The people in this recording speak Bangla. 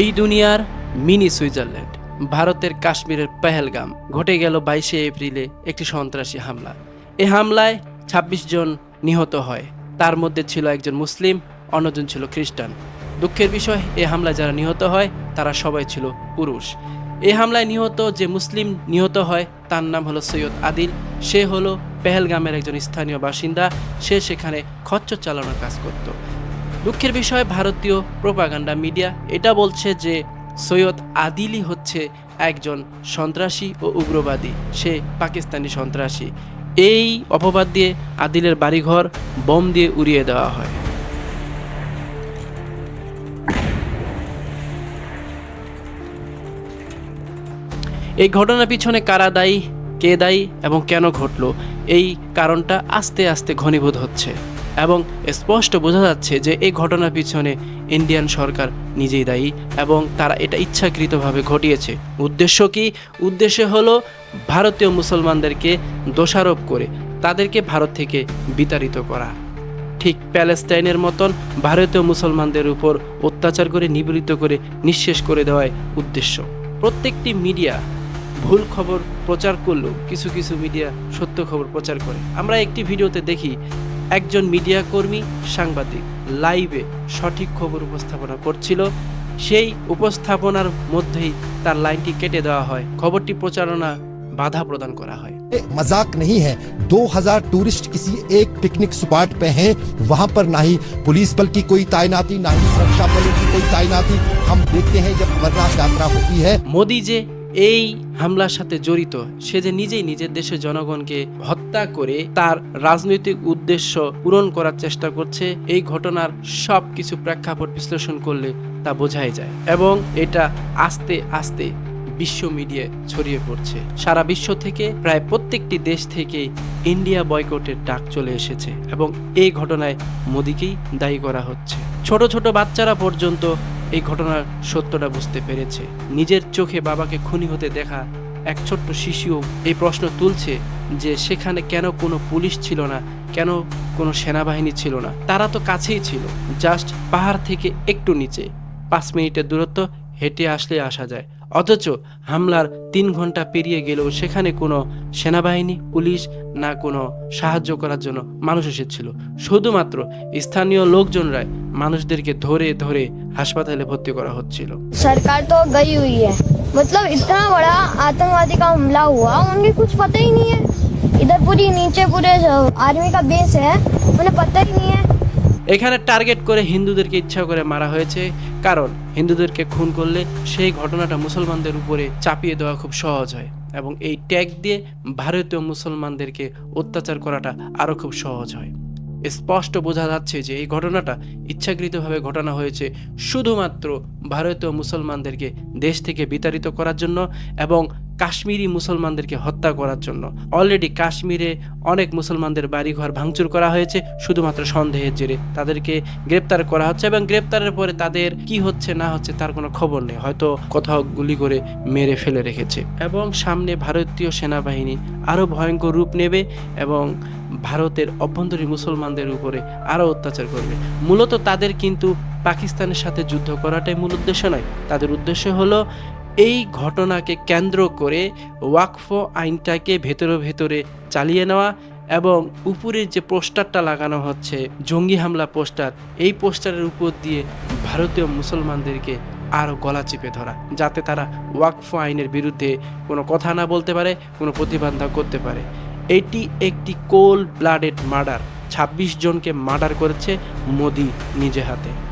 এই দুনিয়ার মিনি সুইজারল্যান্ড, ভারতের কাশ্মীরের পেহেলগাম, ঘটে গেল বাইশে এপ্রিলে একটি সন্ত্রাসী হামলা। এই হামলায় ২৬ জন নিহত হয়। তার মধ্যে ছিল একজন মুসলিম, অন্যজন ছিল খ্রিস্টান। দুঃখের বিষয় এই হামলায় যারা নিহত হয়, তারা সবাই ছিল পুরুষ। এই হামলায় নিহত যে মুসলিম নিহত হয়, তার নাম হলো সৈয়দ আদিল। সে হলো পেহেলগামের একজন স্থানীয় বাসিন্দা। সে সেখানে খচ্চর চালানোর কাজ করত। দুঃখের বিষয়, ভারতীয় প্রোপাগান্ডা মিডিয়া এটা বলছে যে সৈয়দ আদিলই হচ্ছে একজন সন্ত্রাসী ও উগ্রবাদী। সে পাকিস্তানি সন্ত্রাসী। এই অপবাদ দিয়ে আদিলের বাড়িঘর বোম দিয়ে উড়িয়ে দেওয়া হয়। এই ঘটনার পিছনে কারা দায়ী, কে দায়ী এবং কেন ঘটলো? এই কারণটা আস্তে আস্তে ঘনীভূত হচ্ছে। এবং স্পষ্ট বোঝা যাচ্ছে যে এই ঘটনার পিছনে ইন্ডিয়ান সরকার নিজেই দায়ী এবং তারা এটা ইচ্ছাকৃতভাবে ঘটিয়েছে। উদ্দেশ্য কি? উদ্দেশ্য হলো ভারতীয় মুসলমানদেরকে দোষারোপ করে, তাদেরকে ভারত থেকে বিতাড়িত করা। ঠিক প্যালেস্টাইনের মতন ভারতীয় মুসলমানদের উপর অত্যাচার করে নিবৃত্ত করে নিঃশেষ করে দেওয়াই উদ্দেশ্য। প্রত্যেকটি মিডিয়া ভুল খবর প্রচার করলেও কিছু কিছু মিডিয়া সত্য খবর প্রচার করে। আমরা একটি ভিডিওতে দেখি একজন মিডিয়া কর্মী সাংবাদিক লাইভে সঠিক খবর উপস্থাপনা করছিল সেই উপস্থাপনার মধ্যেই তার লাইনটি কেটে দেওয়া হয় খবরটি প্রচারণা বাধা প্রদান করা হয় ये मजाक नहीं है 2000 टूरिस्ट किसी एक पिकनिक स्पॉट पे हैं वहां पर ना ही पुलिस बल की कोई तैनाती ना ही सुरक्षा बलों की कोई तैनाती हम देखते हैं जब अमरनाथ यात्रा होती है মোদি যে এই হামলার সাথে জড়িত সে যে নিজেই নিজের দেশের জনগণকে হত্যা করে তার রাজনৈতিক উদ্দেশ্য পূরণ করার চেষ্টা করছে, এই ঘটনার সব কিছু প্রেক্ষাপট বিশ্লেষণ করলে তা বোঝাই যায় এবং এটা আস্তে আস্তে বিশ্ব মিডিয়ায় ছড়িয়ে পড়ছে। সারা বিশ্ব থেকে প্রায় প্রত্যেকটি দেশ থেকে ইন্ডিয়া বয়কটের ডাক চলে এসেছে এবং এই ঘটনায় মোদিকেই দায়ী করা হচ্ছে। ছোট ছোট বাচ্চারা পর্যন্ত এই ঘটনার সত্যটা বুঝতে পেরেছে। নিজের চোখে বাবাকে খুনি হতে দেখা এক ছোট্ট শিশুও এই প্রশ্ন তুলছে যে সেখানে কেন কোনো পুলিশ ছিল না, কেন কোনো সেনাবাহিনী ছিল না। তারা তো কাছেই ছিল, জাস্ট পাহাড় থেকে একটু নিচে। পাঁচ মিনিটের দূরত্ব, হেঁটে আসলে আসা যায়। অথচ হামলার তিন ঘন্টা পেরিয়ে গেলেও সেখানে কোনো সেনাবাহিনী পুলিশ না কোনো সাহায্য করার জন্য মানুষ এসেছিল শুধুমাত্র স্থানীয় লোকজনরাই মানুষদেরকে ধরে ধরে হাসপাতালে ভর্তি করা হচ্ছিল सरकार तो गई हुई है मतलब इतना बड़ा आतंकवादी का हमला हुआ उन्हें कुछ पता ही नहीं है इधर पूरी नीचे पूरे आर्मी का बेस है उन्हें पता ही नहीं है এখানে টার্গেট করে হিন্দুদেরকে ইচ্ছা করে মারা হয়েছে। কারণ হিন্দুদেরকে খুন করলে সেই ঘটনাটা মুসলমানদের উপরে চাপিয়ে দেওয়া খুব সহজ হয় এবং এই ট্যাগ দিয়ে ভারতীয় মুসলমানদেরকে অত্যাচার করাটা আরও খুব সহজ হয়। স্পষ্ট বোঝা যাচ্ছে যে এই ঘটনাটা ইচ্ছাকৃতভাবে ঘটানো হয়েছে শুধুমাত্র ভারতীয় মুসলমানদেরকে দেশ থেকে বিতাড়িত করার জন্য এবং কাশ্মীরি মুসলমানদেরকে হত্যা করার জন্য। অলরেডি কাশ্মীরে অনেক মুসলমানদের বাড়িঘর ভাঙচুর করা হয়েছে, শুধুমাত্র সন্দেহের জেরে। তাদেরকে গ্রেপ্তার করা হচ্ছে এবং গ্রেপ্তারের পরে তাদের কি হচ্ছে, না হচ্ছে তার কোনো খবর নেই। হয়তো কোথাও গুলি করে মেরে ফেলে রেখেছে। এবং সামনে ভারতীয় সেনাবাহিনী আরও ভয়ঙ্কর রূপ নেবে এবং ভারতের অভ্যন্তরীণ মুসলমানদের উপরে আরও অত্যাচার করবে। মূলত তাদের কিন্তু পাকিস্তানের সাথে যুদ্ধ করাটাই মূল উদ্দেশ্য নয়। তাদের উদ্দেশ্য হলো এই ঘটনাকে কেন্দ্র করে ওয়াকফ আইনটাকে ভেতরে ভেতরে চালিয়ে নেওয়া এবং উপরের যে পোস্টারটা লাগানো হচ্ছে, জঙ্গি হামলা পোস্টার, এই পোস্টারের উপর দিয়ে ভারতীয় মুসলমানদেরকে আরও গলা চেপে ধরা, যাতে তারা ওয়াকফ আইনের বিরুদ্ধে কোনো কথা না বলতে পারে, কোনো প্রতিবাদ করতে পারে। এটি একটি কোল্ড ব্লাডেড মার্ডার। ছাব্বিশ জনকে মার্ডার করেছে মোদি নিজে হাতে।